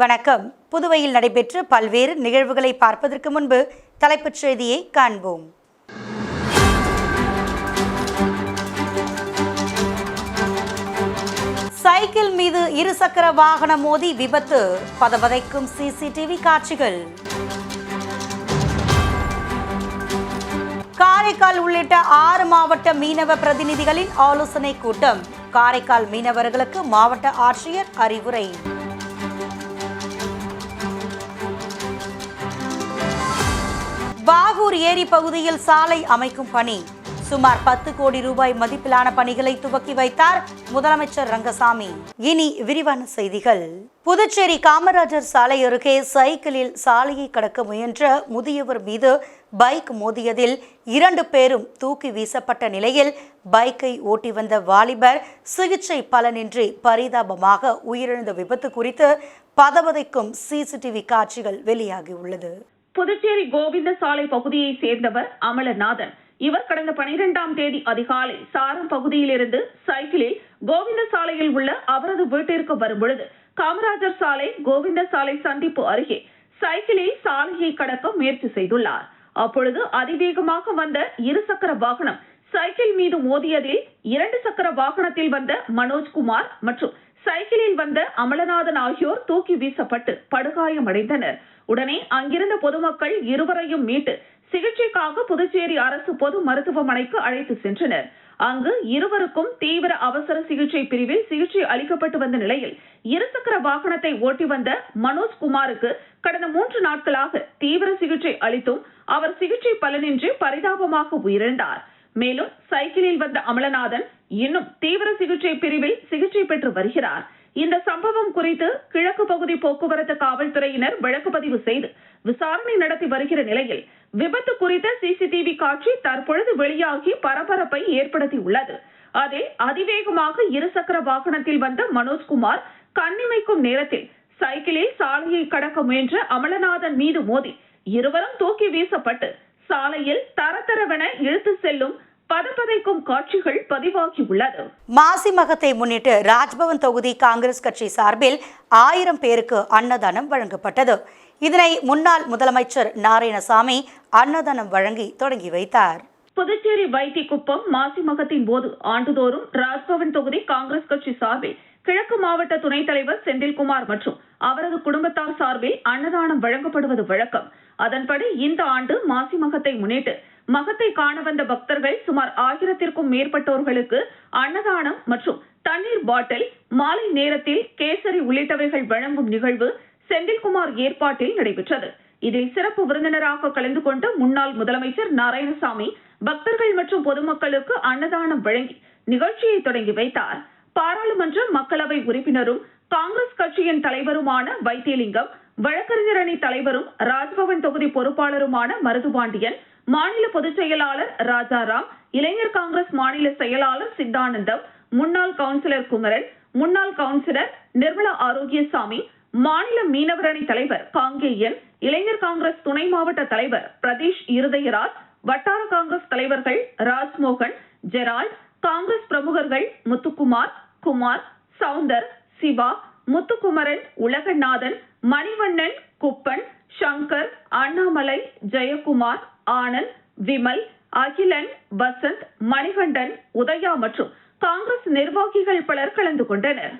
வணக்கம். புதுவையில் நடைபெற்ற பல்வேறு நிகழ்வுகளை பார்ப்பதற்கு முன்பு தலைப்புச் செய்தியை காண்போம். சைக்கிள் மீது இருசக்கர வாகனம் மோதி விபத்து. பதவதைக்கும் சிசிடிவி காட்சிகள். காரைக்கால் உள்ளிட்ட ஆறு மாவட்ட மீனவ பிரதிநிதிகளின் ஆலோசனை கூட்டம். காரைக்கால் மீனவர்களுக்கு மாவட்ட ஆட்சியர் அறிவுரை. பாகூர் ஏரி பகுதியில் சாலை அமைக்கும் பணி. சுமார் பத்து கோடி ரூபாய் மதிப்பிலான பணிகளை துவக்கி வைத்தார் முதலமைச்சர் ரங்கசாமி. இனி விரிவான செய்திகள். புதுச்சேரி காமராஜர் சாலை அருகே சைக்கிளில் சாலையை கடக்க முயன்ற முதியவர் மீது பைக் மோதியதில் இரண்டு பேரும் தூக்கி வீசப்பட்ட நிலையில் பைக்கை ஓட்டி வந்த வாலிபர் சிகிச்சை பலனின்றி பரிதாபமாக உயிரிழந்த விபத்து குறித்து பதவதைக்கும் சிசிடிவி காட்சிகள் வெளியாகியுள்ளது. புதுச்சேரி கோவிந்த சாலை பகுதியை சேர்ந்தவர் அமலநாதன். இவர் கடந்த பனிரெண்டாம் தேதி அதிகாலை சாரம் பகுதியிலிருந்து சைக்கிளில் கோவிந்த சாலையில் உள்ள அவரது வீட்டிற்கு வரும் பொழுது காமராஜர் சாலை கோவிந்த சாலை சந்திப்பு அருகே சைக்கிளில் சாலையை கடக்க முயற்சி செய்துள்ளார். அப்பொழுது அதிவேகமாக வந்த இருசக்கர வாகனம் சைக்கிள் மீது மோதியதில் இரண்டு சக்கர வாகனத்தில் வந்த மனோஜ்குமார் மற்றும் சைக்கிளில் வந்த அமலநாதன் ஆகியோர் தூக்கி வீசப்பட்டு படுகாயமடைந்தனர். உடனே அங்கிருந்த பொதுமக்கள் இருவரையும் மீட்டு சிகிச்சைக்காக புதுச்சேரி அரசு பொது மருத்துவமனைக்கு அழைத்து சென்றனர். அங்கு இருவருக்கும் தீவிர அவசர சிகிச்சை பிரிவில் சிகிச்சை அளிக்கப்பட்டு வந்த நிலையில் இருசக்கர வாகனத்தை ஓட்டி வந்த மனோஜ் குமாருக்கு கடந்த மூன்று நாட்களாக தீவிர சிகிச்சை அளித்தும் அவர் சிகிச்சை பலனின்றி பரிதாபமாக உயிரிழந்தார். மேலும் சைக்கிளில் வந்த அமலநாதன் இன்னும் தீவிர சிகிச்சை பிரிவில் சிகிச்சை பெற்று வருகிறார். இந்த சம்பவம் குறித்து கிழக்கு பகுதி போக்குவரத்து காவல்துறையினர் வழக்கு பதிவு செய்து விசாரணை நடத்தி வருகிற நிலையில் விபத்து குறித்த சிசிடிவி காட்சி தற்பொழுது வெளியாகி பரபரப்பை ஏற்படுத்தியுள்ளது. அதில் அதிவேகமாக இருசக்கர வாகனத்தில் வந்த மனோஜ்குமார் கண்ணிமைக்கும் நேரத்தில் சைக்கிளில் சாலையை கடக்க முயன்ற அமலநாதன் மீது மோதி இருவரும் தூக்கி வீசப்பட்டு சாலையில் தரதரவென இழுத்து செல்லும் பதப்பதைக்கும் காட்சிகள் பதிவாகியுள்ளது மாசி மகத்தை முன்னிட்டு ராஜ்பவன் தொகுதி காங்கிரஸ் கட்சி சார்பில் ஆயிரம் பேருக்கு அன்னதானம் வழங்கப்பட்டது. இதனை முன்னாள் முதலமைச்சர் நாராயணசாமி அன்னதானம் வழங்கி தொடங்கி வைத்தார். புதுச்சேரி வைத்திக்குப்பம் மாசி மகத்தின் போது ஆண்டுதோறும் ராஜ்பவன் தொகுதி காங்கிரஸ் கட்சி சார்பில் கிழக்கு மாவட்ட துணைத் தலைவர் செந்தில்குமார் மற்றும் அவரது குடும்பத்தார் சார்பில் அன்னதானம் வழங்கப்படுவது வழக்கம். அதன்படி இந்த ஆண்டு மாசி மகத்தை முன்னிட்டு மகத்தை காண வந்த பக்தர்கள் சுமார் ஆயிரத்திற்கும் மேற்பட்டோர்களுக்கு அன்னதானம் மற்றும் தண்ணீர் பாட்டில் மாலை நேரத்தில் கேசரி உள்ளிட்டவைகள் வழங்கும் நிகழ்வு செந்தில்குமார் ஏற்பாட்டில் நடைபெற்றது. இதில் சிறப்பு விருந்தினராக கலந்து கொண்ட முன்னாள் முதலமைச்சர் நாராயணசாமி பக்தர்கள் மற்றும் பொதுமக்களுக்கு அன்னதானம் வழங்கி நிகழ்ச்சியை தொடங்கி வைத்தார். பாராளுமன்ற மக்களவை உறுப்பினரும் காங்கிரஸ் கட்சியின் தலைவருமான வைத்தியலிங்கம் வழக்கறிஞர் அணி தலைவரும் ராஜ்பவன் தொகுதி பொறுப்பாளருமான மருதுபாண்டியன் மாநில பொதுச் செயலாளர் ராஜாராம் இளைஞர் காங்கிரஸ் மாநில செயலாளர் சித்தானந்தம் முன்னாள் கவுன்சிலர் குமரன் முன்னாள் கவுன்சிலர் நிர்மலா ஆரோக்கியசாமி மாநில மீனவரணி தலைவர் காங்கேயன் இளைஞர் காங்கிரஸ் துணை மாவட்ட தலைவர் பிரதீஷ் இருதயராஜ் வட்டார காங்கிரஸ் தலைவர்கள் ராஜ்மோகன் ஜெரால்ட் காங்கிரஸ் பிரமுகர்கள் முத்துக்குமார் குமார் சவுந்தர் சிவா முத்துக்குமரன் உலகநாதன் மணிவண்ணன் குப்பன் சங்கர் அண்ணாமலை ஜெயக்குமார் ஆனந்த் விமல் அகிலன் வசந்த் மணிகண்டன் உதயா மற்றும் காங்கிரஸ் நிர்வாகிகள் பலர் கலந்து கொண்டனர்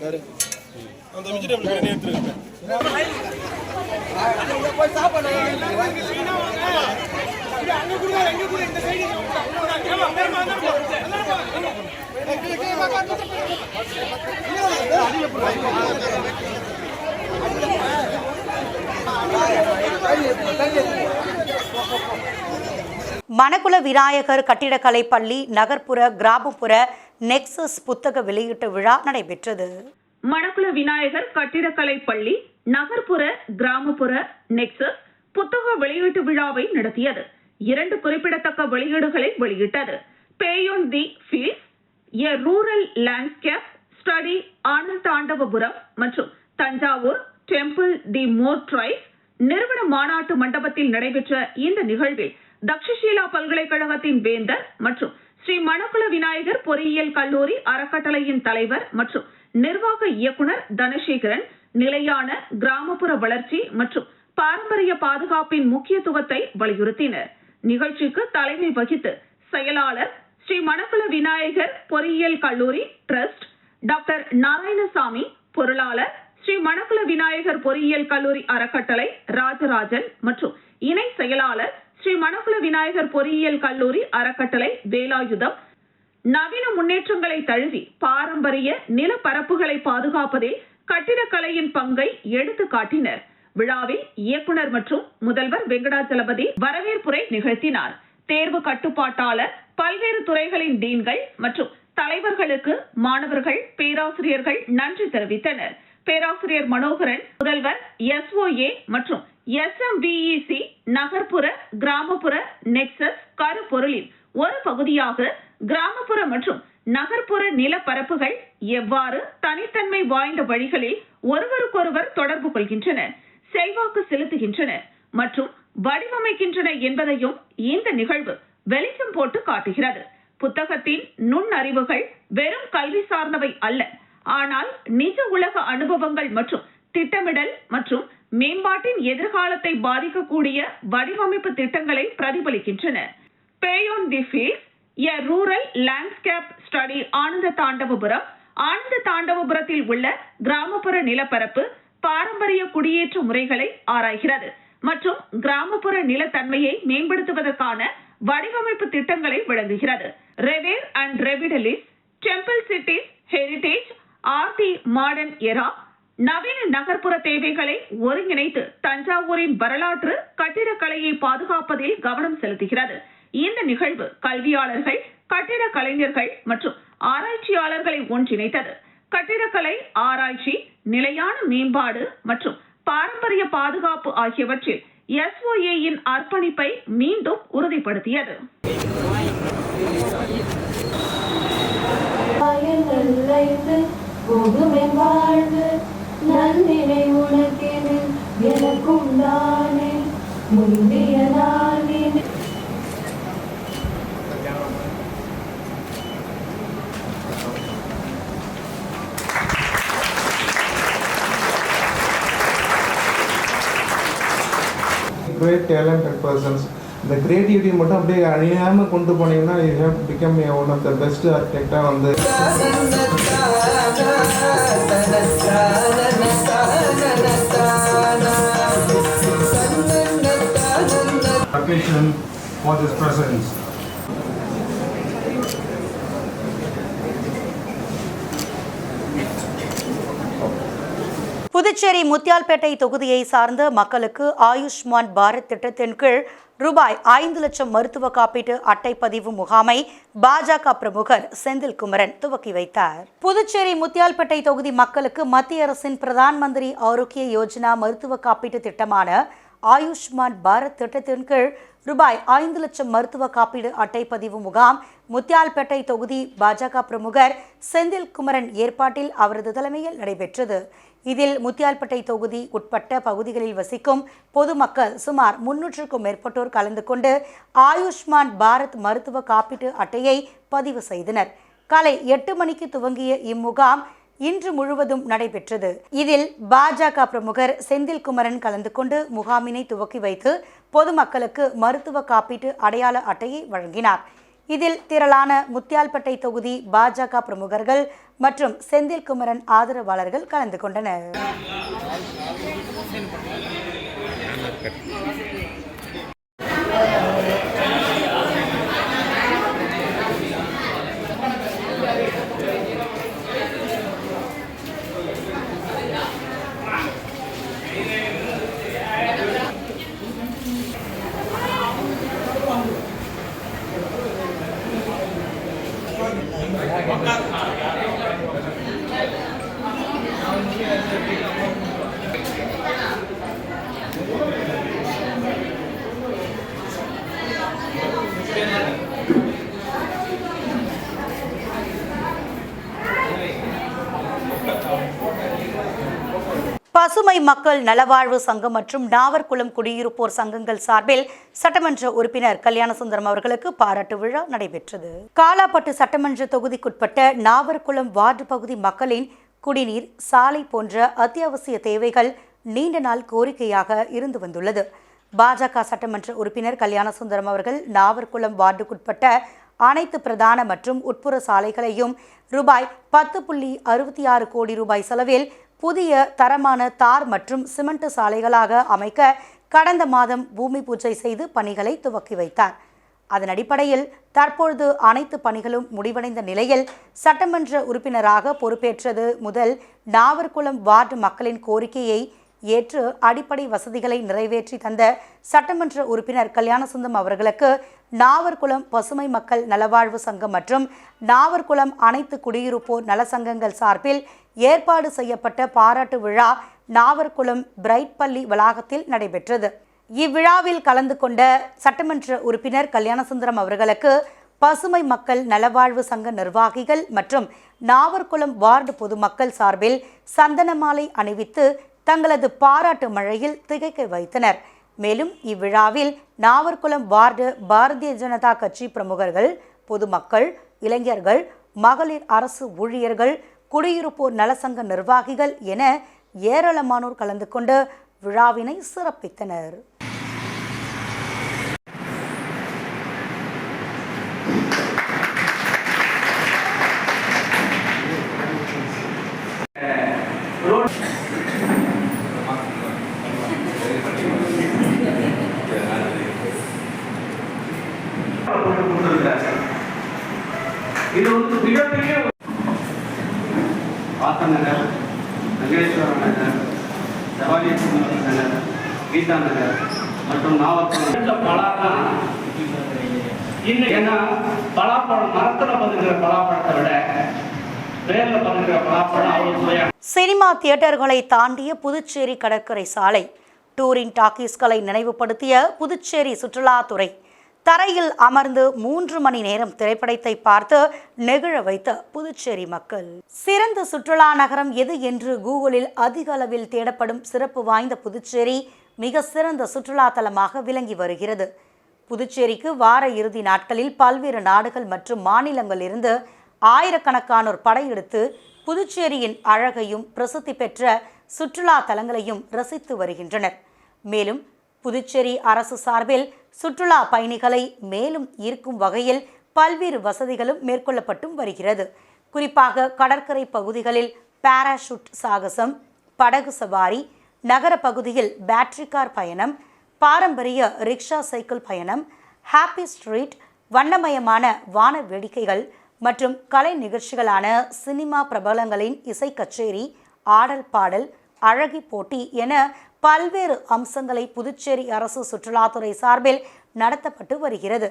Got it. அந்த வெஜிடபிள் பிரியாணி எடுத்துருங்க மணக்குல விநாயகர் கட்டிடக்கலை பள்ளி நகர்ப்புற கிராமப்புற நெக்ஸஸ் புத்தக வெளியீட்டு விழா நடைபெற்றது. மணக்குள விநாயகர் கட்டிடக்கலை பள்ளி நகர்ப்புற கிராமப்புற நெக்சஸ் புத்தக வெளியீட்டு விழாவை நடத்தியது. இரண்டு குறிப்பிடத்தக்க வெளியீடுகளை வெளியிட்டது. Beyond the fields a rural landscape study Anandathandavapuram மற்றும் தஞ்சாவூர் டெம்பிள் தி மோர் ட்ரைஸ் நிறுவன மாநாட்டு மண்டபத்தில் நடைபெற்ற இந்த நிகழ்வில் தக்ஷஷீலா பல்கலைக்கழகத்தின் வேந்தர் மற்றும் ஸ்ரீ மணக்குள விநாயகர் பொறியியல் கல்லூரி அறக்கட்டளையின் தலைவர் மற்றும் நிர்வாக இயக்குனர் தனசேகரன் நிலையான கிராமப்புற வளர்ச்சி மற்றும் பாரம்பரிய பாதுகாப்பின் முக்கியத்துவத்தை வலியுறுத்தினர். நிகழ்ச்சிக்கு தலைமை வகித்து செயலாளர் ஸ்ரீ மணக்குள விநாயகர் பொறியியல் கல்லூரி டிரஸ்ட் டாக்டர் நாராயணசாமி பொருளாளர் ஸ்ரீ மணக்குள விநாயகர் பொறியியல் கல்லூரி அறக்கட்டளை ராஜராஜன் மற்றும் இணை செயலாளர் ஸ்ரீ மணக்குள விநாயகர் பொறியியல் கல்லூரி அறக்கட்டளை வேலாயுதம் நவீன முன்னேற்றங்களை தழுவி பாரம்பரிய நிலப்பரப்புகளை பாதுகாப்பதில் கட்டிடக்கலையின் பங்கை எடுத்து காட்டினர். விழாவில் இயக்குனர் மற்றும் முதல்வர் வெங்கடாச்சலபதி வரவேற்புரை நிகழ்த்தினார். தேர்வு கட்டுப்பாட்டாளர் பல்வேறு துறைகளின் டீன்கள் மற்றும் தலைவர்களுக்கு மாணவர்கள் பேராசிரியர்கள் நன்றி தெரிவித்தனர். பேராசிரியர் மனோகரன் முதல்வர் எஸ்ஓஏ மற்றும் எஸ்எம்பிஇசி நகர்ப்புற கிராமப்புற நெக்சஸ் கருப்பொருளின் ஒரு பகுதியாக கிராமப்புற மற்றும் நகர்ப்புற நிலப்பரப்புகள் எவ்வாறு தனித்தன்மை வாய்ந்த வழிகளில் ஒருவருக்கொருவர் தொடர்பு கொள்கின்றன செல்வாக்கு செலுத்துகின்றன மற்றும் வடிவமைக்கின்றன என்பதையும் இந்த நிகழ்வு வெளிச்சம் போட்டு காட்டுகிறது. புத்தகத்தின் நுண்ணறிவுகள் வெறும் கல்வி சார்ந்தவை அல்ல. ஆனால் நிஜ உலக அனுபவங்கள் மற்றும் திட்டமிடல் மற்றும் மேம்பாட்டின் எதிர்காலத்தை பாதிக்கக்கூடிய வடிவமைப்பு திட்டங்களை பிரதிபலிக்கின்றன. Beyond the fields a rural landscape study Ananda Thandavapuram Ananda தாண்டவபுரத்தில் உள்ள கிராமப்புற நிலப்பரப்பு பாரம்பரிய குடியேற்ற முறைகளை ஆராய்கிறது. மற்றும் கிராமப்புற நிலத்தன்மையை மேம்படுத்துவதற்கான வடிவமைப்பு திட்டங்களை விளங்குகிறது. Revere and revitalise temple cities heritage art modern era நவீன நகர்ப்புற தேவைகளை ஒருங்கிணைத்து தஞ்சாவூரின் வரலாற்று கட்டிடக்கலையை பாதுகாப்பதில் கவனம் செலுத்துகிறது. இந்த நிகழ்வு கல்வியாளர்கள் கட்டிட கலைஞர்கள் மற்றும் ஆராய்ச்சியாளர்களை ஒன்றிணைத்தது. கட்டிடக்கலை ஆராய்ச்சி நிலையான மேம்பாடு மற்றும் பாரம்பரிய பாதுகாப்பு ஆகியவற்றில் எஸ்ஓஏயின் அர்ப்பணிப்பை மீண்டும் உறுதிப்படுத்தியது. வாழ்வு நன்னினை உனக்கென எனக்கும் தானே. Great டேலண்டட் பர்சன்ஸ் இந்த கிரியேட்டிவிட்டி மட்டும் அப்படியே அழியாமல் கொண்டு போனீங்கன்னா you have become one of the best ஆர்கிடெக்டாக வந்து occasion for this presence. Puducherry Muthialpet தொகுதியை சார்ந்த மக்களுக்கு ஆயுஷ்மான் பாரத் திட்டத்தின் கீழ் ரூபாய் ஐந்து லட்சம் மருத்துவ காப்பீட்டு அட்டை பதிவு முகாமை பாஜக பிரமுகர் செந்தில் குமரன் துவக்கி வைத்தார். புதுச்சேரி முத்தியால்பேட்டை தொகுதி மக்களுக்கு மத்திய அரசின் பிரதான் மந்திரி ஆரோக்கிய யோஜனா மருத்துவ காப்பீட்டு திட்டமான ஆயுஷ்மான் பாரத் திட்டத்தின் கீழ் ரூபாய் ஐந்து லட்சம் மருத்துவ காப்பீடு அட்டை பதிவு முகாம் முத்தியால்பேட்டை தொகுதி பாஜக பிரமுகர் செந்தில் குமரன் ஏற்பாட்டில் அவரது தலைமையில் நடைபெற்றது. இதில் முத்தியால்பட்டை தொகுதி உட்பட்ட பகுதிகளில் வசிக்கும் பொதுமக்கள் சுமார் முன்னூற்றுக்கும் மேற்பட்டோர் கலந்து கொண்டு ஆயுஷ்மான் பாரத் மருத்துவ காப்பீட்டு அட்டையை பதிவு செய்தனர். காலை எட்டு மணிக்கு துவங்கிய இம்முகாம் இன்று முழுவதும் நடைபெற்றது. இதில் பாஜக பிரமுகர் செந்தில் குமரன் கலந்து கொண்டு முகாமினை துவக்கி வைத்து பொதுமக்களுக்கு மருத்துவ காப்பீட்டு அடையாள அட்டையை வழங்கினார். இதில் திரளான முத்தியால்பட்டை தொகுதி பாஜக பிரமுகர்கள் மற்றும் செந்தில் குமரன் ஆதரவாளர்கள் கலந்து கொண்டனர். பசுமை மக்கள் நலவாழ்வு சங்கம் மற்றும் நாவர்குளம் குடியிருப்போர் சங்கங்கள் சார்பில் சட்டமன்ற உறுப்பினர் கல்யாணசுந்தரம் அவர்களுக்கு பாராட்டு விழா நடைபெற்றது. காலாப்பட்டு சட்டமன்ற தொகுதிக்குட்பட்ட நாவர்குளம் வார்டு பகுதி மக்களின் குடிநீர் சாலை போன்ற அத்தியாவசிய தேவைகள் நீண்ட நாள் கோரிக்கையாக இருந்து வந்துள்ளது. பாஜக சட்டமன்ற உறுப்பினர் கல்யாணசுந்தரம் அவர்கள் நாவர்குளம் வார்டுக்குட்பட்ட அனைத்து பிரதான மற்றும் உட்புற சாலைகளையும் ரூபாய் பத்து புள்ளி அறுபத்தி ஆறு கோடி ரூபாய் செலவில் புதிய தரமான தார் மற்றும் சிமெண்ட் சாலைகளாக அமைக்க கடந்த மாதம் பூமி பூஜை செய்து பணிகளை துவக்கி வைத்தார். அதன் அடிப்படையில் தற்பொழுது அனைத்து பணிகளும் முடிவடைந்த நிலையில் சட்டமன்ற உறுப்பினராக பொறுப்பேற்றது முதல் நாவர்குளம் வார்டு மக்களின் கோரிக்கையை ஏற்று அடிப்படை வசதிகளை நிறைவேற்றி தந்த சட்டமன்ற உறுப்பினர் கல்யாணசுந்தம் அவர்களுக்கு நாவர்குளம் பசுமை மக்கள் நலவாழ்வு சங்கம் மற்றும் நாவர்குளம் அனைத்து குடியிருப்போர் நல சங்கங்கள் சார்பில் ஏற்பாடு செய்யப்பட்ட பாராட்டு விழா நாவர்குளம் பிரைட் பள்ளி வளாகத்தில் நடைபெற்றது. இவ்விழாவில் கலந்து கொண்ட சட்டமன்ற உறுப்பினர் கல்யாணசுந்தரம் அவர்களுக்கு பசுமை மக்கள் நலவாழ்வு சங்க நிர்வாகிகள் மற்றும் நாவர்குளம் வார்டு பொதுமக்கள் சார்பில் சந்தனமாலை அணிவித்து தங்களது பாராட்டு மழையில் திகைக்க வைத்தனர். மேலும் இவ்விழாவில் நாவர்குளம் வார்டு பாரதிய ஜனதா கட்சி பிரமுகர்கள் பொதுமக்கள் இளைஞர்கள் மகளிர் அரசு ஊழியர்கள் குடியிருப்போர் நலசங்க நிர்வாகிகள் என ஏராளமானோர் கலந்து கொண்டு விழாவினை சிறப்பித்தனர் போட்டு கொடுத்திருக்கிறார். இது வந்து மிகப்பெரிய ஒரு நகர் வெங்கடேஸ்வர நகர் ஜவாலி நகர் கீதா நகர் மற்றும் நாவத்தூர் இந்த பலாதான் இன்னும் ஏன்னா பலாப்பழம் மரத்துல பதுங்கிற பலாப்பழத்தை விட வேர்ல பதுங்கிற பலாப்பழம் அவ்வளவு சுவையான சினிமா தியேட்டர்களை தாண்டிய புதுச்சேரி கடற்கரை சாலை. டூரிங் டாக்கீஸ்களை நினைவுபடுத்திய புதுச்சேரி சுற்றுலாத்துறை. தரையில் அமர்ந்து மூன்று மணி நேரம் திரைப்படத்தை பார்த்து நெகிழ வைத்த புதுச்சேரி மக்கள். சிறந்த சுற்றுலா நகரம் எது என்று கூகுளில் அதிக அளவில் தேடப்படும் சிறப்பு வாய்ந்த புதுச்சேரி மிக சிறந்த சுற்றுலா தலமாக விளங்கி வருகிறது. புதுச்சேரிக்கு வார இறுதி நாட்களில் பல்வேறு நாடுகள் மற்றும் மாநிலங்களிலிருந்து ஆயிரக்கணக்கானோர் படையெடுத்து புதுச்சேரியின் அழகையும் பிரசித்தி பெற்ற சுற்றுலா தலங்களையும் ரசித்து வருகின்றனர். மேலும் புதுச்சேரி அரசு சார்பில் சுற்றுலா பயணிகளை மேலும் ஈர்க்கும் வகையில் பல்வேறு வசதிகளும் மேற்கொள்ளப்பட்டும் வருகிறது. குறிப்பாக கடற்கரை பகுதிகளில் பாராஷூட் சாகசம் படகு சவாரி நகர பகுதியில் பேட்டரி கார் பயணம் பாரம்பரிய ரிக்ஷா சைக்கிள் பயணம் ஹாப்பி ஸ்ட்ரீட் வண்ணமயமான வான வேடிக்கைகள் மற்றும் கலை நிகழ்ச்சிகளான சினிமா பிரபலங்களின் இசை கச்சேரி ஆடல் பாடல் அழகி போட்டி என பல்வேறு அம்சங்களை புதுச்சேரி அரசு சுற்றுலாத்துறை சார்பில் நடத்தப்பட்டு வருகிறது.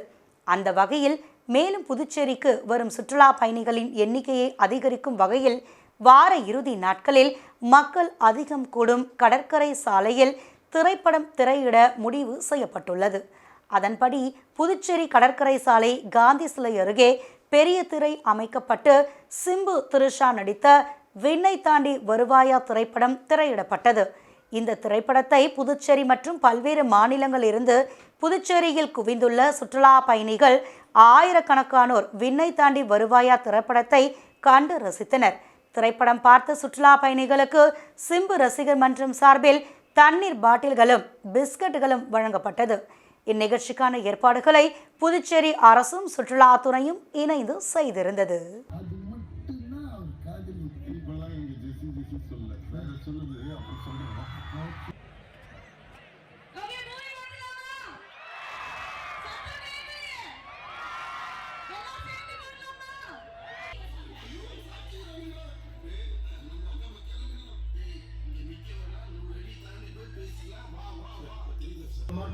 அந்த வகையில் மேலும் புதுச்சேரிக்கு வரும் சுற்றுலா பயணிகளின் எண்ணிக்கையை அதிகரிக்கும் வகையில் வார இறுதி நாட்களில் மக்கள் அதிகம் கூடும் கடற்கரை சாலையில் திரைப்படம் திரையிட முடிவு செய்யப்பட்டுள்ளது. அதன்படி புதுச்சேரி கடற்கரை சாலை காந்தி சிலை அருகே பெரிய திரை அமைக்கப்பட்டு சிம்பு திருஷா நடித்த விண்ணை தாண்டி வருவாயா திரைப்படம் திரையிடப்பட்டது. இந்த திரைப்படத்தை புதுச்சேரி மற்றும் பல்வேறு மாநிலங்களிலிருந்து புதுச்சேரியில் குவிந்துள்ள சுற்றுலா பயணிகள் ஆயிரக்கணக்கானோர் விண்ணை தாண்டி வருவாயா திரைப்படத்தை கண்டு ரசித்தனர். திரைப்படம் பார்த்த சுற்றுலா பயணிகளுக்கு சிம்பு ரசிகர் மன்றம் சார்பில் தண்ணீர் பாட்டில்களும் பிஸ்கட்டுகளும் வழங்கப்பட்டது. இந்நிகழ்ச்சிக்கான ஏற்பாடுகளை புதுச்சேரி அரசும் சுற்றுலாத்துறையும் இணைந்து செய்திருந்தது.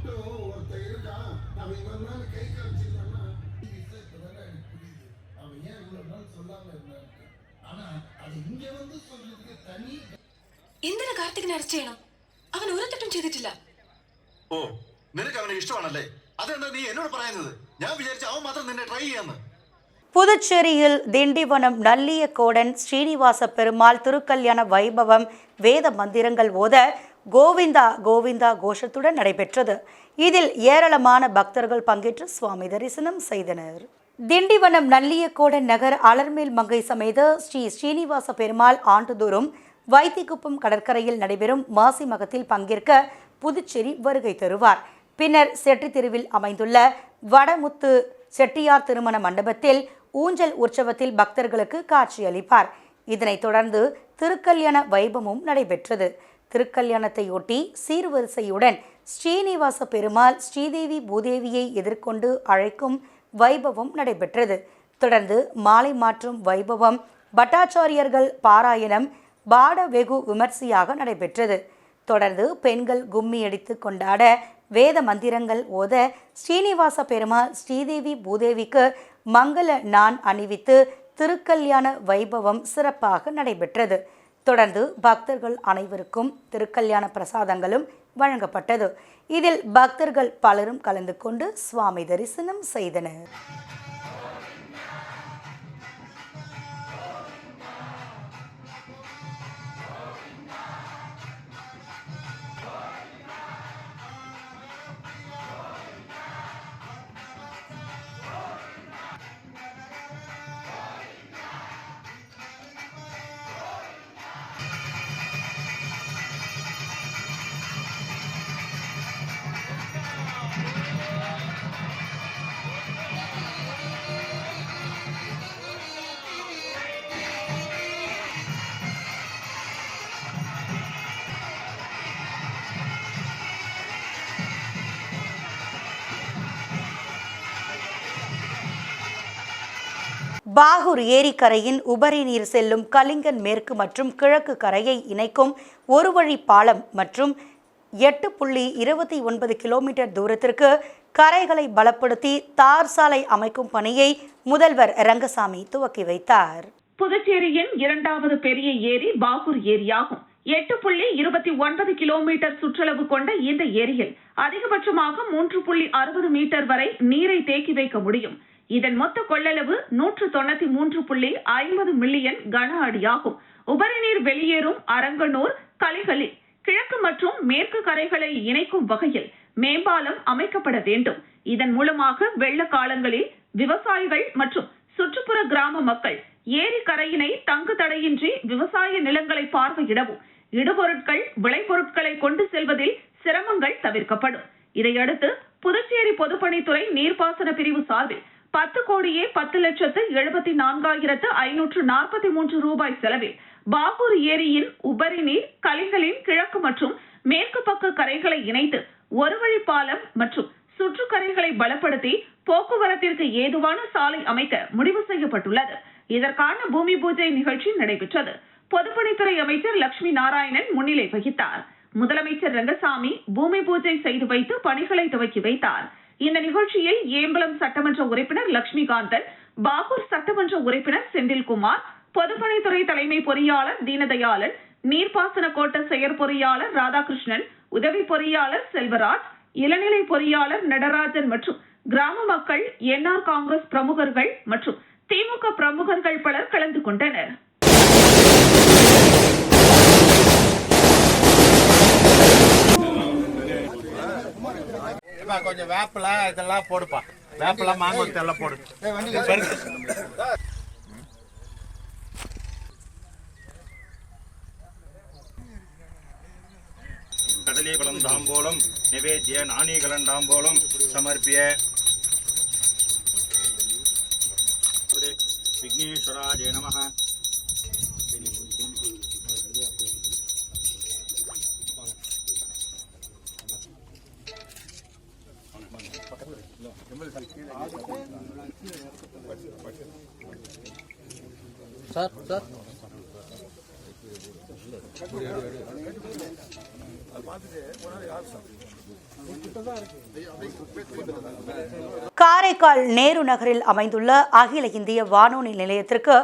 மட்டும் ஒருத்தன் இருக்கான் நம்ம இவன் மேல கை காமிச்சிருக்கான்னா இப்பதானே எனக்கு புரியுது அவன் ஏன் இவ்வளவு நாள் சொல்லாம இருந்தான் ஆனா அது இங்க வந்து சொல்றதுக்கு தனி എന്തിനാ കാർത്തികിനെ അറസ്റ്റ് ചെയ്യണം അവൻ ഒരു തെറ്റും ചെയ്തിട്ടില്ല ഓ നിനക്ക് അവനെ ഇഷ്ടമാണല്ലേ അതെന്താ നീ എന്നോട് പറയുന്നത് ഞാൻ വിചാരിച്ച അവൻ മാത്രം നിന്നെ ട്രൈ ചെയ്യാന്ന് புதுச்சேரியில் திண்டிவனம் நல்லியக்கோடன் ஸ்ரீனிவாச பெருமாள் திருக்கல்யாண வைபவம் வேத மந்திரங்கள் ஓத கோவிந்தா கோவிந்தா கோஷத்துடன் நடைபெற்றது. இதில் ஏராளமான பக்தர்கள் பங்கேற்று சுவாமி தரிசனம் செய்தனர். திண்டிவனம் நல்லியக்கோட நகர் அலர்மேல் மங்கை சமேத ஸ்ரீ ஸ்ரீனிவாச பெருமாள் ஆண்டுதோறும் வைத்திக்குப்பம் கடற்கரையில் நடைபெறும் மாசி மகத்தில் பங்கேற்க புதுச்சேரி வருகை தருவார். பின்னர் செட்டி தெருவில் அமைந்துள்ள வடமுத்து செட்டியார் திருமண மண்டபத்தில் ஊஞ்சல் உற்சவத்தில் பக்தர்களுக்கு காட்சியளிப்பார். இதனைத் தொடர்ந்து திருக்கல்யாண வைபவமும் நடைபெற்றது. திருக்கல்யாணத்தையொட்டி சீர்வரிசையுடன் ஸ்ரீனிவாச பெருமாள் ஸ்ரீதேவி பூதேவியை எதிர்கொண்டு அழைக்கும் வைபவம் நடைபெற்றது. தொடர்ந்து மாலை மாற்றும் வைபவம் பட்டாச்சாரியர்கள் பாராயணம் பாட வெகு விமர்சையாக நடைபெற்றது. தொடர்ந்து பெண்கள் கும்மி அடித்து கொண்டாட வேத மந்திரங்கள் ஓத ஸ்ரீனிவாச பெருமாள் ஸ்ரீதேவி பூதேவிக்கு மங்கள நான் அணிவித்து திருக்கல்யாண வைபவம் சிறப்பாக நடைபெற்றது. தொடர்ந்து பக்தர்கள் அனைவருக்கும் திருக்கல்யாண பிரசாதங்களும் வழங்கப்பட்டது. இதில் பக்தர்கள் பலரும் கலந்து கொண்டு சுவாமி தரிசனம் செய்தனர். பாகூர் ஏரிக்கரையின் உபரி நீர் செல்லும் கலிங்கன் மேற்கு மற்றும் கிழக்கு கரையை இணைக்கும் ஒரு வழி பாலம் மற்றும் எட்டு புள்ளி இருபத்தி ஒன்பது கிலோமீட்டர் தூரத்திற்கு கரைகளை பலப்படுத்தி தார் சாலை அமைக்கும் பணியை முதல்வர் ரங்கசாமி துவக்கி வைத்தார். புதுச்சேரியின் இரண்டாவது பெரிய ஏரி பாகூர் ஏரியாகும். எட்டு புள்ளி இருபத்தி ஒன்பது கிலோமீட்டர் சுற்றளவு கொண்ட இந்த ஏரியில் அதிகபட்சமாக மூன்று புள்ளி அறுபது மீட்டர் வரை நீரை தேக்கி வைக்க முடியும். இதன் மொத்த கொள்ளளவு நூற்று தொண்ணூத்தி மூன்று புள்ளி ஐம்பது மில்லியன் கன அடியாகும். உபரிநீர் வெளியேறும் அரங்கனூர் கலிகளில் கிழக்கு மற்றும் மேற்கு கரைகளை இணைக்கும் வகையில் மேம்பாலம் அமைக்கப்பட வேண்டும். இதன் மூலமாக வெள்ள காலங்களில் விவசாயிகள் மற்றும் சுற்றுப்புற கிராம மக்கள் ஏரி கரையினை தங்கு தடையின்றி விவசாய நிலங்களை பார்வையிடவும் இடுபொருட்கள் விளைபொருட்களை கொண்டு செல்வதில் சிரமங்கள் தவிர்க்கப்படும். இதையடுத்து புதுச்சேரி பொதுப்பணித்துறை நீர்ப்பாசன பிரிவு சார்பில் பத்து கோடியே பத்து லட்சத்து எழுபத்தி நான்காயிரத்து ஐநூற்று நாற்பத்தி மூன்று ரூபாய் செலவில் பாகூர் ஏரியின் உபரி நீர் கலிகளின் கிழக்கு மற்றும் மேற்கு பக்க கரைகளை இணைத்து ஒரு வழி பாலம் மற்றும் சுற்றுக்கரைகளை பலப்படுத்தி போக்குவரத்திற்கு ஏதுவான சாலை அமைக்க முடிவு செய்யப்பட்டுள்ளது. இதற்கான பூமி பூஜை நிகழ்ச்சி நடைபெற்றது. பொதுப்பணித்துறை அமைச்சர் லட்சுமி நாராயணன் முன்னிலை வகித்தார். முதலமைச்சர் ரங்கசாமி பூமி பூஜை செய்து வைத்து பணிகளை துவக்கி வைத்தார். இந்த நிகழ்ச்சியில் ஏம்பலம் சட்டமன்ற உறுப்பினர் லட்சுமிகாந்தன் பாகூர் சட்டமன்ற உறுப்பினர் செந்தில்குமார் பொதுப்பணித்துறை தலைமை பொறியாளர் தீனதயாளன் நீர்ப்பாசன கோட்ட செயற்பொறியாளர் ராதாகிருஷ்ணன் உதவி பொறியாளர் செல்வராஜ் இளநிலை பொறியாளர் நடராஜன் மற்றும் கிராம மக்கள் என்ஆர் காங்கிரஸ் பிரமுகர்கள் மற்றும் திமுக பிரமுகர்கள் பலர் கலந்து கொண்டனர். கொஞ்சம் வேப்பில இதெல்லாம் போடுப்பா. வேப்பில மாங்கொத்து எல்லாம் போடு. கதலீபலம் தாம்போலம் நிவேத்திய நாணீகலன் தாம்போலம் சமர்ப்பிய. விக்னேஸ்வராஜே நமः சார் சார். காரைக்கால் நேரு நகரில் அமைந்துள்ள அகில இந்திய வானொலி நிலையத்திற்கு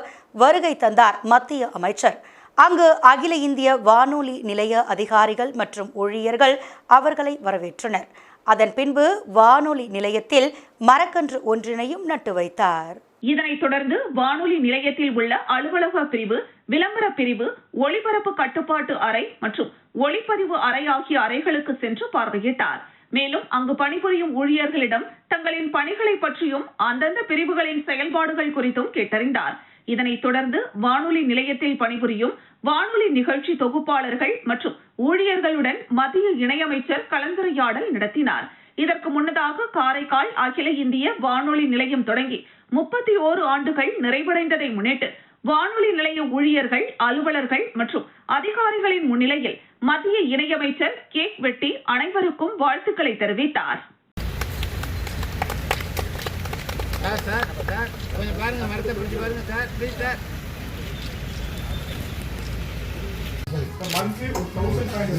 வருகை தந்தார் மத்திய அமைச்சர். அங்கு அகில இந்திய வானொலி நிலைய அதிகாரிகள் மற்றும் ஊழியர்கள் அவர்களை வரவேற்றனர். அதன் பின்பு வானொலி நிலையத்தில் மரக்கன்று ஒன்றினையும் நட்டு வைத்தார். இதனைத் தொடர்ந்து வானொலி நிலையத்தில் உள்ள அலுவலக பிரிவு விளம்பர பிரிவு ஒளிபரப்பு கட்டுப்பாட்டு அறை மற்றும் ஒளிப்பதிவு அறை ஆகிய அறைகளுக்கு சென்று பார்வையிட்டார். மேலும் அங்கு பணிபுரியும் ஊழியர்களிடம் தங்களின் பணிகளை பற்றியும் அந்தந்த பிரிவுகளின் செயல்பாடுகள் குறித்தும் கேட்டறிந்தார். இதனைத் தொடர்ந்து வானொலி நிலையத்தில் பணிபுரியும் வானொலி நிகழ்ச்சி தொகுப்பாளர்கள் மற்றும் ஊழியர்களுடன் மத்திய இணையமைச்சர் கலந்துரையாடல் நடத்தினார். இதற்கு முன்னதாக காரைக்கால் அகில இந்திய வானொலி நிலையம் தொடங்கி முப்பத்தி ஓரு ஆண்டுகள் நிறைவடைந்ததை முன்னிட்டு வானொலி நிலைய ஊழியர்கள் அலுவலர்கள் மற்றும் அதிகாரிகளின் முன்னிலையில் மத்திய இணையமைச்சர் கேக் வெட்டி அனைவருக்கும் வாழ்த்துக்களை தெரிவித்தார். சார் சார் சார் கொஞ்சம் பாருங்க மரத்தை பிடிச்சி பாருங்க சார் ப்ளீஸ் சார் மந்த்லி ஒரு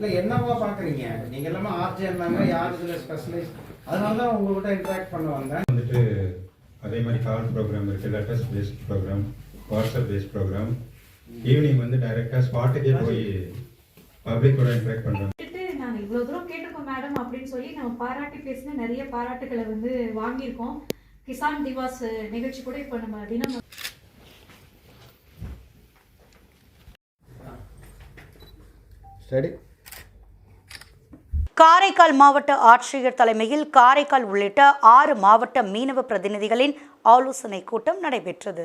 இல்லை என்னவா பார்க்குறீங்க நீங்கள் எல்லாமே ஆர்ஜி இருந்தாங்க யார் இதில் ஸ்பெஷலைஸ் அதனால தான் உங்கள்கிட்ட இன்ட்ராக்ட் பண்ண வந்தேன். வந்துட்டு அதே மாதிரி கால் ப்ரோக்ராம் இருக்குது letters paste programme WhatsApp paste programme evening வந்து டைரெக்டாக ஸ்பாட்டுக்கே போய் பப்ளிக்கோட இன்ட்ராக்ட் பண்ணுறோம் வந்துட்டு நாங்க இவ்வளவு தூரம் கேட்டிருக்கோம் மேடம் அப்படின்னு சொல்லி நம்ம பாராட்டி பேசின நிறைய பாராட்டுகளை வந்து வாங்கியிருக்கோம். கிசான் திவாஸ் நிகழ்ச்சி கூட இப்போ நம்ம தினம் ஸ்டடி காரைக்கால் மாவட்ட ஆட்சியர் தலைமையில் காரைக்கால் உள்ளிட்ட ஆறு மாவட்ட மீனவ பிரதிநிதிகளின் ஆலோசனை கூட்டம் நடைபெற்றது.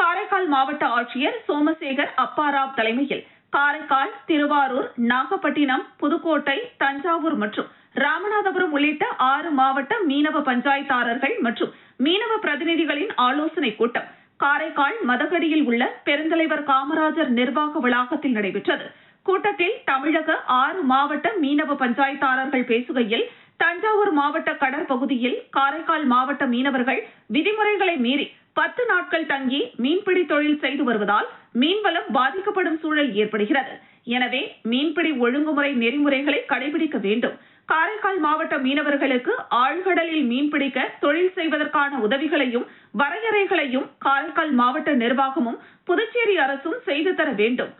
காரைக்கால் மாவட்ட ஆட்சியர் சோமசேகர் அப்பாராவ் தலைமையில் காரைக்கால் திருவாரூர் நாகப்பட்டினம் புதுக்கோட்டை தஞ்சாவூர் மற்றும் ராமநாதபுரம் உள்ளிட்ட ஆறு மாவட்ட மீனவ பஞ்சாயத்தாரர்கள் மற்றும் மீனவ பிரதிநிதிகளின் ஆலோசனை கூட்டம் காரைக்கால் மதகடியில் உள்ள பெருந்தலைவர் காமராஜர் நிர்வாக வளாகத்தில் நடைபெற்றது. கூட்டத்தில் தமிழக ஆறு மாவட்ட மீனவ பஞ்சாயத்தாரர்கள் பேசுகையில் தஞ்சாவூர் மாவட்ட கடற்பகுதியில் காரைக்கால் மாவட்ட மீனவர்கள் விதிமுறைகளை மீறி பத்து நாட்கள் தங்கி மீன்பிடி தொழில் செய்து வருவதால் மீன்வளம் பாதிக்கப்படும் சூழல் ஏற்படுகிறது. எனவே மீன்பிடி ஒழுங்குமுறை நெறிமுறைகளை கடைபிடிக்க வேண்டும். காரைக்கால் மாவட்ட மீனவர்களுக்கு ஆழ்கடலில் மீன்பிடிக்க தொழில் செய்வதற்கான உதவிகளையும் வரையறைகளையும் காரைக்கால் மாவட்ட நிர்வாகமும் புதுச்சேரி அரசும் செய்து தர வேண்டும்.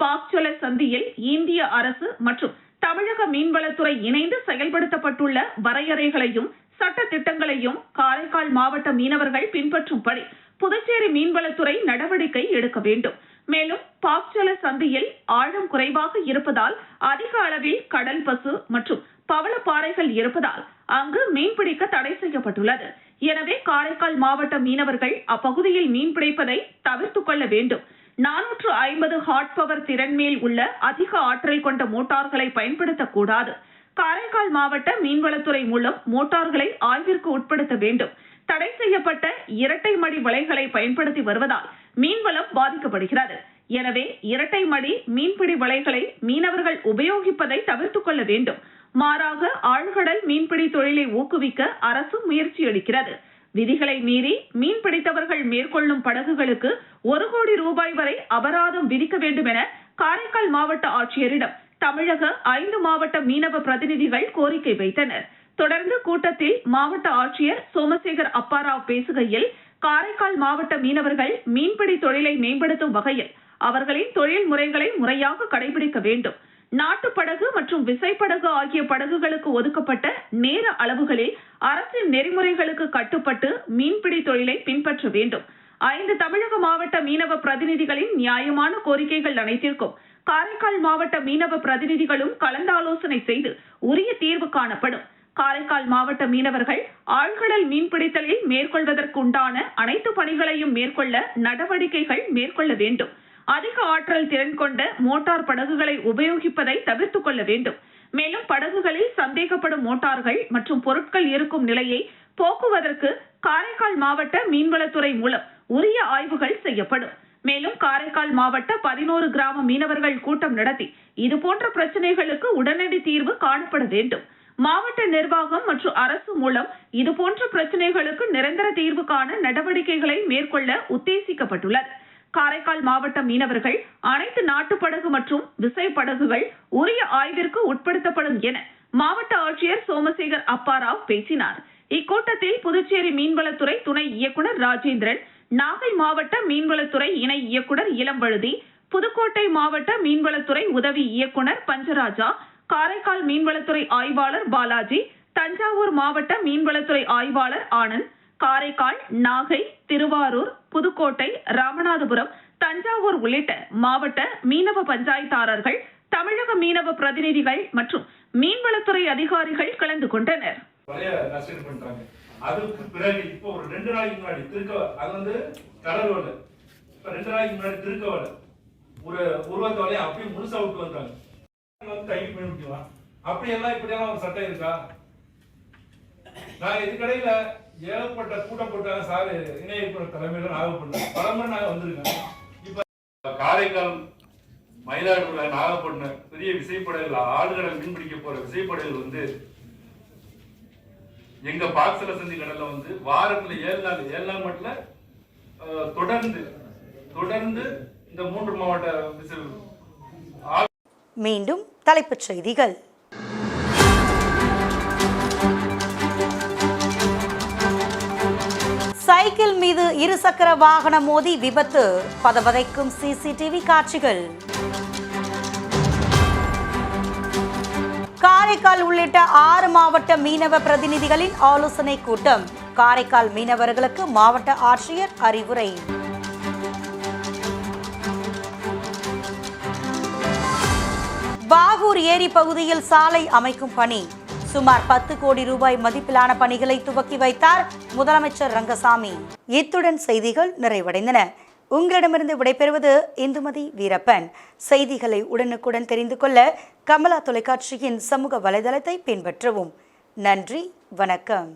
பாக்சொல சந்தியில் இந்திய அரசு மற்றும் தமிழக மீன்வளத்துறை இணைந்து செயல்படுத்தப்பட்டுள்ள வரையறைகளையும் சட்ட திட்டங்களையும் காரைக்கால் மாவட்ட மீனவர்கள் பின்பற்றும்படி புதுச்சேரி மீன்வளத்துறை நடவடிக்கை எடுக்க வேண்டும். மேலும் பாக்சொல சந்தியில் ஆழம் குறைவாக இருப்பதால் அதிக அளவில் கடல் பசு மற்றும் பவளப்பாறைகள் இருப்பதால் அங்கு மீன்பிடிக்க தடை செய்யப்பட்டுள்ளது. எனவே காரைக்கால் மாவட்ட மீனவர்கள் அப்பகுதியில் மீன் பிடிப்பதை தவிர்த்துக் கொள்ள வேண்டும். நானூற்று ஐம்பது ஹாட் பவர் திறன் மேல் உள்ள அதிக ஆற்றல் கொண்ட மோட்டார்களை பயன்படுத்தக்கூடாது. காரைக்கால் மாவட்ட மீன்வளத்துறை மூலம் மோட்டார்களை ஆய்விற்கு உட்படுத்த வேண்டும். தடை செய்யப்பட்ட இரட்டை மடி வலைகளை பயன்படுத்தி வருவதால் மீன்வளம் பாதிக்கப்படுகிறது. எனவே இரட்டை மடி மீன்பிடி வலைகளை மீனவர்கள் உபயோகிப்பதை தவிர்த்துக் கொள்ள வேண்டும். மாறாக ஆழ்கடல் மீன்பிடி தொழிலை ஊக்குவிக்க அரசு முயற்சி எடுக்கிறது. விதிகளை மீறி மீன் பிடித்தவர்கள் மேற்கொள்ளும் படகுகளுக்கு ஒரு கோடி ரூபாய் வரை அபராதம் விதிக்க வேண்டும் என காரைக்கால் மாவட்ட ஆட்சியரிடம் தமிழக ஐந்து மாவட்ட மீனவ பிரதிநிதிகள் கோரிக்கை வைத்தனர். தொடர்ந்து கூட்டத்தில் மாவட்ட ஆட்சியர் சோமசேகர் அப்பாராவ் பேசுகையில் காரைக்கால் மாவட்ட மீனவர்கள் மீன்பிடி தொழிலை மேம்படுத்தும் வகையில் அவர்களின் தொழில் முறைகளை முறையாக கடைபிடிக்க வேண்டும். நாட்டு படகு மற்றும் விசைப்படகு ஆகிய படகுகளுக்கு ஒதுக்கப்பட்ட நேர அளவுகளில் அரசின் நெறிமுறைகளுக்கு கட்டுப்பட்டு மீன்பிடி தொழிலை பின்பற்ற வேண்டும். ஐந்து தமிழக மாவட்ட மீனவ பிரதிநிதிகளின் நியாயமான கோரிக்கைகள் அனைத்திற்கும் காரைக்கால் மாவட்ட மீனவ பிரதிநிதிகளும் கலந்தாலோசனை செய்து உரிய தீர்வு காணப்படும். காரைக்கால் மாவட்ட மீனவர்கள் ஆழ்கடல் மீன்பிடித்தலில் மேற்கொள்வதற்குண்டான அனைத்து பணிகளையும் மேற்கொள்ள நடவடிக்கைகள் மேற்கொள்ள வேண்டும். அதிக ஆற்றல் திறன் கொண்ட மோட்டார் படகுகளை உபயோகிப்பதை தவிர்த்துக் கொள்ள வேண்டும். மேலும் படகுகளில் சந்தேகப்படும் மோட்டார்கள் மற்றும் பொருட்கள் இருக்கும் நிலையை போக்குவதற்கு காரைக்கால் மாவட்ட மீன்வளத்துறை மூலம் உரிய ஆய்வுகள் செய்யப்படும். மேலும் காரைக்கால் மாவட்ட பதினோரு கிராம மீனவர்கள் கூட்டம் நடத்தி இதுபோன்ற பிரச்சனைகளுக்கு உடனடி தீர்வு காணப்பட வேண்டும். மாவட்ட நிர்வாகம் மற்றும் அரசு மூலம் இதுபோன்ற பிரச்சனைகளுக்கு நிரந்தர தீர்வு காண நடவடிக்கைகளை மேற்கொள்ள உத்தேசிக்கப்பட்டுள்ளது. காரைக்கால் மாவட்ட மீனவர்கள் அனைத்து நாட்டுப்படகு மற்றும் விசைப்படகுகள் உரிய ஆய்விற்கு உட்படுத்தப்படும் என மாவட்ட ஆட்சியர் சோமசேகர் அப்பாராவ் பேசினார். இக்கூட்டத்தில் புதுச்சேரி மீன்வளத்துறை துணை இயக்குனர் ராஜேந்திரன் நாகை மாவட்ட மீன்வளத்துறை இணை இயக்குனர் இளம்பழுதி புதுக்கோட்டை மாவட்ட மீன்வளத்துறை உதவி இயக்குனர் பஞ்சராஜா காரைக்கால் மீன்வளத்துறை ஆய்வாளர் பாலாஜி தஞ்சாவூர் மாவட்ட மீன்வளத்துறை ஆய்வாளர் ஆனந்த் காரைக்கால் நாகை திருவாரூர் புதுக்கோட்டை ராமநாதபுரம் தஞ்சாவூர் உள்ளிட்ட மாவட்ட மீனவ பஞ்சாயத்தாரர்கள் தமிழக மீனவ பிரதிநிதிகள் மற்றும் மீன்வளத்துறை அதிகாரிகள் கலந்து கொண்டனர். அதுக்கு பிறகு இப்போ ஒரு ரெண்டு நாளைக்கு முன்னாடி திருக்க அது வந்து கடல் வலை இப்ப ரெண்டு நாளைக்கு முன்னாடி திருக்கவலை ஒரு உருவத்த வலையை அப்படியே முழுசா விட்டு வந்தாங்க வந்து கைது பண்ணி விட்டுலாம் அப்படியெல்லாம் இப்படியெல்லாம் ஒரு சட்டம் இருக்கா? நான் இது இதுக்கடையில ஏகப்பட்ட கூட்டம் போட்டாங்க சார் இணை இயக்குனர் தலைமையில நாகப்பட்டினம் பல முறை நாங்க வந்திருக்கேன் இப்ப காரைக்கால் மயிலாடுதுறை நாகப்பட்டினம் பெரிய விசைப்படையில ஆடுகளை மீன் மீன்பிடிக்க போற விசைப்படையில் வந்து எங்க பாக்சல சந்தி கடல்ல வந்து வாரத்துல ஏழு நாள் ஏழு நாள் மட்டும் அஹ், தொடர்ந்து தொடர்ந்து இந்த மூன்று மாவட்ட மீண்டும் தலைப்புச் செய்திகள். இருசக்கர வாகனம் மோதி விபத்து. பதவதைக்கும் சிசிடிவி காட்சிகள். காரைக்கால் உள்ளிட்ட ஆறு மாவட்ட மீனவ பிரதிநிதிகளின் ஆலோசனை கூட்டம். காரைக்கால் மீனவர்களுக்கு மாவட்ட ஆட்சியர் அறிவுரை. பாகூர் ஏரி பகுதியில் சாலை அமைக்கும் பணி. சுமார் பத்து கோடி ரூபாய் மதிப்பிலான பணிகளை துவக்கி வைத்தார் முதலமைச்சர் ரங்கசாமி. இத்துடன் செய்திகள் நிறைவடைந்தன. உங்களிடமிருந்து விடைபெறுவது இந்துமதி வீரப்பன். செய்திகளை உடனுக்குடன் தெரிந்து கொள்ள கமலா தொலைக்காட்சியின் சமூக வலைதளத்தை பின்பற்றவும். நன்றி வணக்கம்.